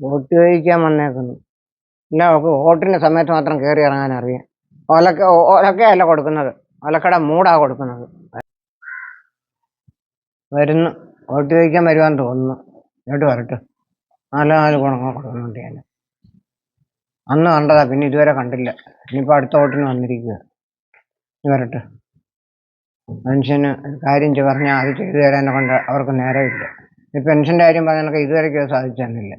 Vote ചോദിക്കാൻ വന്നേക്കുന്നു. ഇല്ല അവൾക്ക് വോട്ടിന്റെ സമയത്ത് മാത്രം കയറി ഇറങ്ങാൻ അറിയാം. ഓലക്ക ഒലക്കയല്ല കൊടുക്കുന്നത്. ഒലക്കട മൂടാ കൊടുക്കുന്നത്. വരുന്നു. വോട്ട് ചോദിക്കാൻ വരുവാന്ന് തോന്നുന്നു. ഇങ്ങോട്ട് വരട്ടെ. നാല് നാല് ഗുണങ്ങൾ കൊടുക്കുന്നുണ്ട് ഞാൻ അന്ന് കണ്ടതാ പിന്നെ ഇതുവരെ കണ്ടില്ല. ഇനിയിപ്പോൾ അടുത്ത വോട്ടിന് വന്നിരിക്കുക. വരട്ടെ. പെൻഷന് കാര്യം പറഞ്ഞാൽ അത് ചെയ്തു തരാനെ കൊണ്ട് അവർക്ക് നേരമില്ല. ഈ പെൻഷന്റെ കാര്യം പറഞ്ഞാൽ ഇതുവരെയ്ക്ക് കേസ് സാധിച്ചു തന്നില്ല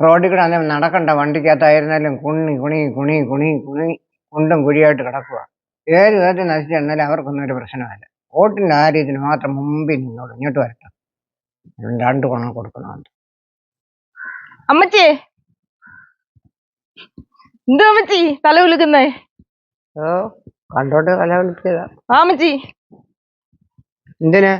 റോഡിൽ കൂടെ അന്നേരം നടക്കണ്ട. വണ്ടിക്കകത്തായിരുന്നാലും കുണി കുണി കുണി കുണി കുണി കുണ്ടും കുഴിയായിട്ട് കിടക്കുക. ഏത് വിധത്തിൽ നശിച്ചു തന്നാലും അവർക്കൊന്നും ഒരു പ്രശ്നമല്ല വോട്ടിന്റെ കാര്യത്തിന് മാത്രം മുമ്പിൽ നിന്നോളൂ. ഇങ്ങോട്ട് വരട്ടെ. രണ്ട് ഗുണം കൊടുക്കണമെന്ന് അമ്മച്ചി! എന്തോ അമ്മച്ചി? തല വിളിക്കുന്നേ ഓ കണ്ടോട്ട് തല വിളിച്ചതാ ആ അമ്മച്ചി. എന്തിന്?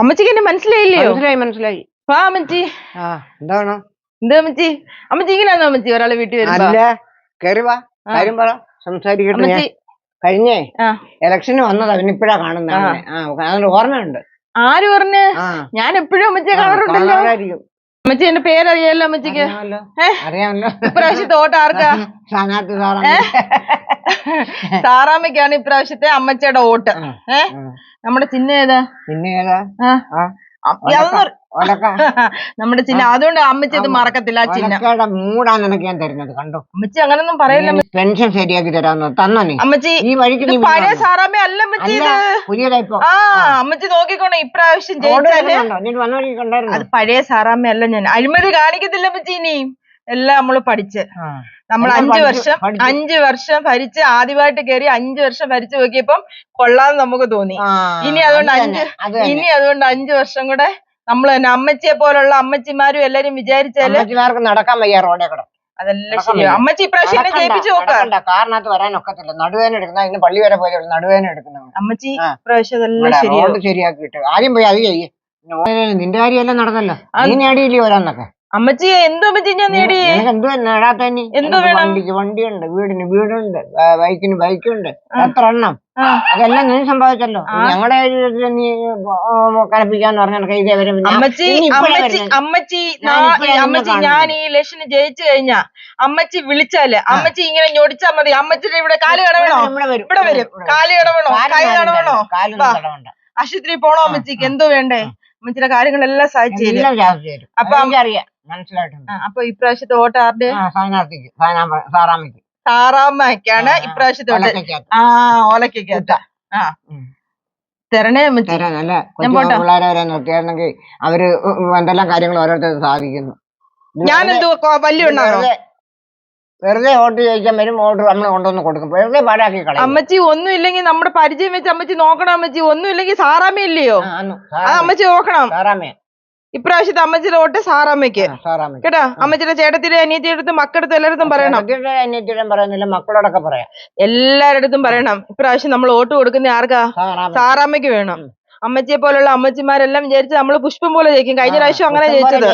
അമ്മച്ചിക്ക് എന്നെ മനസ്സിലായില്ലയോ? മനസ്സിലായി മനസ്സിലായി. ആ അമ്മച്ചി. ആ എന്താണ് എന്തോ അമ്മച്ചി? അമ്മച്ചി ഇങ്ങനെയാണോ അമ്മച്ചി ഒരാളെ വീട്ടിൽ വരുമ്പോ? അല്ല കേറി വാ. കാര്യം പറ സംസാരിക്കട്ടെ ഞാൻ. അമ്മച്ചി. കഴിഞ്ഞേ? ആ. ഇലക്ഷന് വന്നതാ പിന്നെ ഇപ്പഴാ കാണുന്നത് ആ. അതിന് ഓർമ്മയുണ്ട്. ആര് പറഞ്ഞ് ആ. ഞാൻ എപ്പോഴും അമ്മച്ചിയെ കാണാറുണ്ടല്ലോ. അമ്മച്ചി എന്റെ പേരറിയാലോ അമ്മച്ചിക്ക്? അറിയാമല്ലോ. ഏ? അറിയാമല്ലോ. ഇപ്രാവശ്യത്തെ ഓട്ടം ആർക്കാ? സ്ഥാനാർത്ഥി സാറാണ്. സാറാമ്മയ്ക്കാണ് ഇപ്രാവശ്യത്തെ അമ്മച്ചിയുടെ വോട്ട്. ഏ? നമ്മുടെ ചിഹ്നം ഏതാ? പിന്നെ ഏതാ? ആ. നമ്മുടെ ചിന്ന അതുകൊണ്ട് അമ്മച്ചി ഇത് മറക്കത്തില്ല ആ ചിഹ്നം. ഒലക്കയുടെ മൂടാണ് നിനക്ക് ഞാൻ തരുന്നത് കണ്ടോ? അമ്മച്ചി അങ്ങനൊന്നും പറയില്ല അമ്മ- പെൻഷൻ ശരിയാക്കി തരാന്ന് തന്നോ നീ? അമ്മച്ചി ഈ വഴിക്ക് ഇത് നീ പഴയ സാറാമ്മ അല്ല അമ്മച്ചി അല്ല ഇത്. പുതിയതായിപ്പോ ആ അമ്മച്ചി നോക്കിക്കോണേ ഇപ്രാവശ്യം ജയിച്ചാൽ. കിടക്കുന്നുണ്ടോ? നീ വന്ന വഴി കണ്ടായിരുന്നു? അത് പഴയ സാറാമ്മ അല്ല ഞാൻ. അഴിമതി കാണിക്കത്തില്ല അമ്മച്ചി ഇനി. എല്ലാം നമ്മൾ പഠിച്ച്. നമ്മൾ അഞ്ചു വർഷം. അഞ്ചു വർഷം ഭരിച്ച് ആദ്യമായിട്ട് കയറി അഞ്ചു വർഷം ഭരിച്ചു നോക്കിയപ്പം കൊള്ളാന്ന് നമുക്ക് തോന്നി. ഇനി അതുകൊണ്ട് അഞ്ച് ഇനി അതുകൊണ്ട് അഞ്ചു വർഷം കൂടെ നമ്മൾ തന്നെ അമ്മച്ചിയെ പോലുള്ള അമ്മച്ചിമാരും എല്ലാരും വിചാരിച്ചാൽ അമ്മച്ചിമാർക്ക് നടക്കാൻ വയ്യ റോഡേ കൂടെ. അതെല്ലാം ശരിയാ. അമ്മച്ചി ഇപ്രാവശ്യം ജയിപ്പിച്ചു നോക്ക. നടക്കണ്ട. കാറിനകത്ത് വരാൻ ഒക്കത്തില്ല നടുവേന എടുക്കുന്ന ഇന്ന് പള്ളി വരെ പോലെ നടുവേന എടുക്കുന്നവൻ അമ്മച്ചി. ഇപ്രാവശ്യം അതെല്ലാം ആദ്യം പോയി അത് ചെയ്യേ. നിന്റെ കാര്യമെല്ലാം നടന്നല്ലോ. നീ നേടിയില്ലേ ഓരോന്നൊക്കെ? അമ്മച്ചി എന്തോ അമ്മച്ചി ഞാൻ നേടി എന്തോ നേടാത്ത വേണം? വണ്ടിയുണ്ട് വീടിന് വീടുണ്ട് ബൈക്കിന് ബൈക്കുണ്ട്. എത്ര എണ്ണം? അതെല്ലാം നീ സമ്പാദിച്ചല്ലോ. ഞങ്ങളുടെ നീ കലപ്പിക്കാന്ന് പറഞ്ഞ കണക്ക് വരും അമ്മച്ചി അമ്മച്ചി അമ്മച്ചി ഞാൻ അമ്മച്ചി ഈ ലക്ഷന് ജയിച്ചു കഴിഞ്ഞാ അമ്മച്ചി വിളിച്ചാൽ അമ്മച്ചി ഇങ്ങനെ ഞൊടിച്ചാ മതി. അമ്മച്ചിയുടെ ഇവിടെ കാൽ കടവണോ? ഇവിടെ വരും കാൽ കടവണോ? കൈ കടവണോ? ആശുപത്രി പോണോ അമ്മച്ചിക്ക്? എന്തോ വേണ്ടേ? അമ്മച്ചിയുടെ കാര്യങ്ങളെല്ലാം സാധിച്ചു തരും. എല്ലാം ചാർജ് തരും. അപ്പൊ അപ്പൊ മനസ്സിലായിട്ടുണ്ട്. ആ, അപ്പൊ ഇപ്രാവശ്യത്തെ വോട്ട് ആരുടെ? ആ സ്ഥാനാർത്ഥിക്ക് സ്ഥാനാ- സാറാമ്മയ്ക്ക്. സാറാമ്മയ്ക്കാണ് ആ, ഇപ്രാവശ്യത്തെ വോട്ട്. ആ ഓലക്കകത്ത ആ. ഉം. തരണേ അമ്മച്ചി തരാൻ നല്ല കൊച്ചു പോട്ടെ. പിള്ളേരെ വരെ നിർത്തിയായിരുന്നെങ്കിൽ അവർ ഉ- ഉ- എന്തെല്ലാം കാര്യങ്ങൾ ഓരോരുത്തർ സാധിക്കുന്നു. ഇത് ഞാൻ വെറുതെ- എന്തോ വലിയ വെറുതെ- വെറുതെ വോട്ട് ചോദിക്കാൻ വരും വോട്ട് നമ്മൾ കൊണ്ടുവന്ന് കൊടുക്കും. വെറുതെ പാടാക്കി കളയും. അമ്മച്ചി ഒന്നും ഇല്ലെങ്കിൽ നമ്മുടെ പരിചയം വെച്ച് അമ്മച്ചി നോക്കണം അമ്മച്ചി. ഒന്നും ഇല്ലെങ്കിൽ സാറാമ്മ. ഇല്ലയോ. അമ്മച്ചി നോക്കണം. സാറാമ്മ ഇപ്രാവശ്യത്തെ അമ്മച്ചിയുടെ വോട്ട് സാറാമ്മയ്ക്ക്. കേട്ടോ? അമ്മച്ചിയുടെ ചേട്ടത്തിയുടെ അനിയത്തിയുടെ മക്കളടുത്ത് എല്ലായിടത്തും പറയണം. അനിയത്തിയുടെ പറയുന്നില്ല മക്കളോടൊക്കെ പറയാം. എല്ലാരടുത്തും പറയണം. ഇപ്രാവശ്യം നമ്മൾ വോട്ട് കൊടുക്കുന്ന ആർക്കാ? സാറാമ്മ. സാറാമ്മയ്ക്ക് വേണം. അമ്മച്ചിയെ പോലുള്ള അമ്മച്ചിമാരെല്ലാം വിചാരിച്ച് നമ്മൾ പുഷ്പം പോലെ ജയിക്കും. കഴിഞ്ഞ പ്രാവശ്യം അങ്ങനെ ജയിച്ചത്.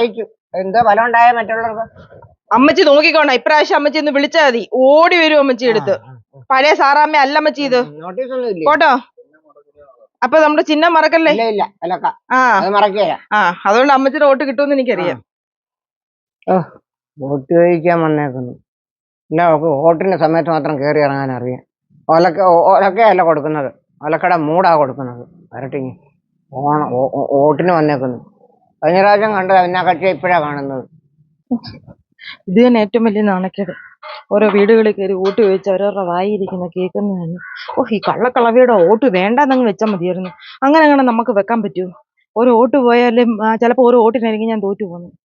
എന്തോ ഫലം ഉണ്ടായ മറ്റുള്ളവർക്ക്? അമ്മച്ചി നോക്കിക്കോണം. ഇപ്രാവശ്യം അമ്മച്ചി ഒന്ന് വിളിച്ചാൽ മതി. ഓടി വരും അമ്മച്ചി എടുത്ത്. പഴയ സാറാമ്മ അല്ല അമ്മച്ചി ഇത്. പോട്ടോ അപ്പൊ നമ്മുടെ ചിഹ്നം മറക്കല്ലേ? ആ. ആ അതുകൊണ്ട് അമ്മച്ചിയുടെ വോട്ട് കിട്ടുമെന്ന് എനിക്കറിയാം. വോട്ട് ചോദിക്കാൻ വന്നേക്കുന്നു. ഇല്ല അവൾക്ക് വോട്ടിന്റെ സമയത്ത് മാത്രം കയറി ഇറങ്ങാൻ അറിയാം. ഒലക്ക ഒലക്കയല്ല കൊടുക്കുന്നത്. ഒലക്കട മൂടാ കൊടുക്കുന്നത്. വരട്ടിങ്ങി. ഓണം വോട്ടിന് വന്നേക്കുന്നു. കഴിഞ്ഞ പ്രാവശ്യം കണ്ടത് പിന്നെ കക്ഷി ഇപ്പോഴാ കാണുന്നത്. ഇത് തന്നെ ഏറ്റവും വലിയ നാണക്കേട്. ഓരോ വീടുകളിൽ കയറി വോട്ട് ചോദിച്ച് ഓരോരുടെ വായിരിക്കുന്ന കേൾക്കുന്നതാണ്. ഓ ഈ കള്ളക്കളവിയുടെ വോട്ട് വേണ്ടെന്നങ്ങ് വെച്ചാൽ മതിയായിരുന്നു. അങ്ങനെ അങ്ങനെ നമുക്ക് വെക്കാൻ പറ്റുമോ ഒരു വോട്ട് പോയാലും ചിലപ്പോൾ ഒരു വോട്ടിനായിരിക്കും ഞാൻ തോറ്റു പോകുന്നത്